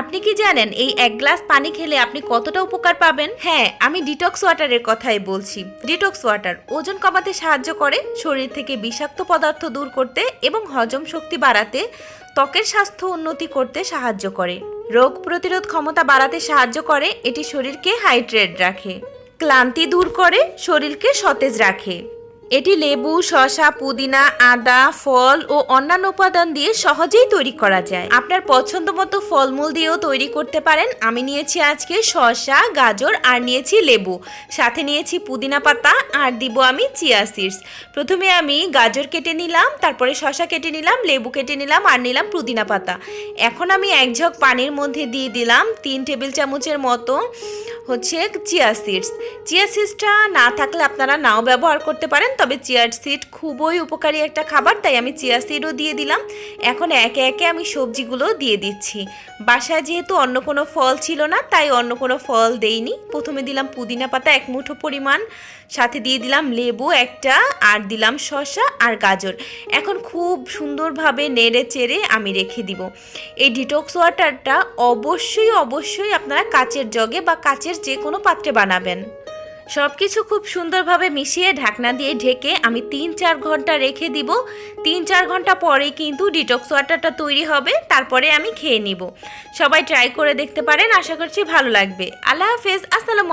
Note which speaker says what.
Speaker 1: আপনি কি জানেন এই এক গ্লাস পানি খেলে আপনি কতটা উপকার পাবেন? হ্যাঁ আমি ডিটক্স ওয়াটারের কথাই বলছি। ডিটক্স ওয়াটার ওজন কমাতে সাহায্য করে শরীর থেকে বিষাক্ত পদার্থ দূর করতে এবং হজম শক্তি বাড়াতে, ত্বকের স্বাস্থ্য উন্নতি করতে সাহায্য করে। রোগ প্রতিরোধ ক্ষমতা বাড়াতে সাহায্য করে, এটি শরীরকে হাইড্রেট রাখে। ক্লান্তি দূর করে, শরীরকে সতেজ রাখে। এটি লেবু, শসা, পুদিনা, আদা, ফল ও অন্যান্য উপাদান দিয়ে সহজেই তৈরি করা যায়। আপনার পছন্দ মতো ফলমূল দিয়েও তৈরি করতে পারেন। আমি নিয়েছি আজকে শসা, গাজর আর নিয়েছি লেবু। সাথে নিয়েছি পুদিনা পাতা আর দিব আমি চিয়া সিডস। প্রথমে আমি গাজর কেটে নিলাম, তারপরে শসা কেটে নিলাম, লেবু কেটে নিলাম আর নিলাম পুদিনা পাতা। এখন আমি এক ঝক পানির মধ্যে দিয়ে দিলাম তিন টেবিল চামচের মতো হচ্ছে চিয়া সিডস চিয়া সিডসটা না থাকলে আপনারা নাও ব্যবহার করতে পারেন, তবে চিয়া সিড খুবই উপকারী একটা খাবার, তাই আমি চিয়া সিডও দিয়ে দিলাম। এখন একে একে আমি সবজিগুলো দিয়ে দিচ্ছি। বাসায় যেহেতু অন্য কোনো ফল ছিল না, তাই অন্য কোনো ফল দেইনি। প্রথমে দিলাম পুদিনা পাতা, এক মুঠো পরিমাণ। সাথে দিয়ে দিলাম লেবু একটা, আর দিলাম শসা আর গাজর। এখন খুব সুন্দরভাবে নেড়ে চেড়ে আমি রেখে দিব। এই ডিটক্স ওয়াটারটা অবশ্যই অবশ্যই আপনারা কাচের জগে বা কাচের যে কোনো পাত্রে বানাবেন। সব কিছু খুব সুন্দরভাবে মিশিয়ে ঢাকনা দিয়ে ঢেকে আমি তিন চার ঘণ্টা রেখে দিব। তিন চার ঘণ্টা পরে কিন্তু ডিটক্স ওয়াটারটা তৈরি হবে, তারপরে আমি খেয়ে নিব। সবাই ট্রাই করে দেখতে পারেন, আশা করছি ভালো লাগবে। আল্লাহ হাফেজ, আসসালামু